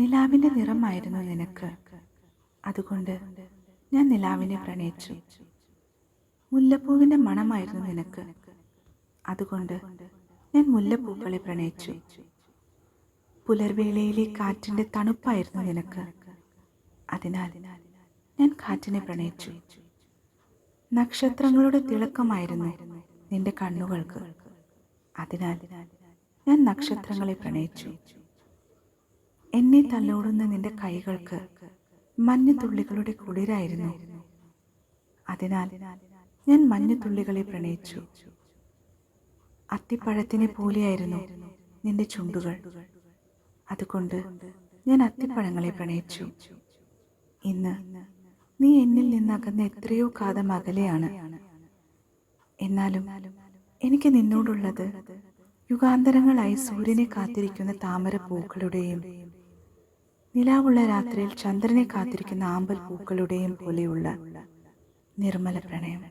നിലാവിന്റെ നിറമായിരുന്നു നിനക്ക്. അതുകൊണ്ട് ഞാൻ നിലാവിനെ പ്രണയിച്ചു. മുല്ലപ്പൂവിന്റെ മണമായിരുന്നു നിനക്ക്. അതുകൊണ്ട് ഞാൻ മുല്ലപ്പൂക്കളെ പ്രണയിച്ചു. പുലർവേളയിലെ കാറ്റിന്റെ തണുപ്പായിരുന്നു നിനക്ക്. അതിനാൽ ഞാൻ കാറ്റിനെ പ്രണയിച്ചു. നക്ഷത്രങ്ങളുടെ തിളക്കമായിരുന്നു നിന്റെ കണ്ണുകൾക്ക്. അതിനാൽ ഞാൻ നക്ഷത്രങ്ങളെ പ്രണയിച്ചു. എന്നെ തലോടുന്ന നിന്റെ കൈകൾക്ക് മഞ്ഞുതുള്ളികളുടെ കുളിരായിരുന്നു. അതിനാൽ ഞാൻ മഞ്ഞുതുള്ളികളെ പ്രണയിച്ചു. അത്തിപ്പഴത്തിനെ പോലെയായിരുന്നു നിന്റെ ചുണ്ടുകൾ. അതുകൊണ്ട് ഞാൻ അത്തിപ്പഴങ്ങളെ പ്രണയിച്ചു. ഇന്ന് നീ എന്നിൽ നിന്നകന്ന് എത്രയോ കാതം അകലെയാണ് എന്നാലും എനിക്ക് നിന്നോടുള്ളത് യുഗാന്തരങ്ങളായി സൂര്യനെ കാത്തിരിക്കുന്ന താമര പൂക്കളുടെയും നിലാവുള്ള രാത്രിയിൽ ചന്ദ്രനെ കാത്തിരിക്കുന്ന ആമ്പൽ പൂക്കളുടെയും പോലെയുള്ള നിർമ്മല പ്രണയം.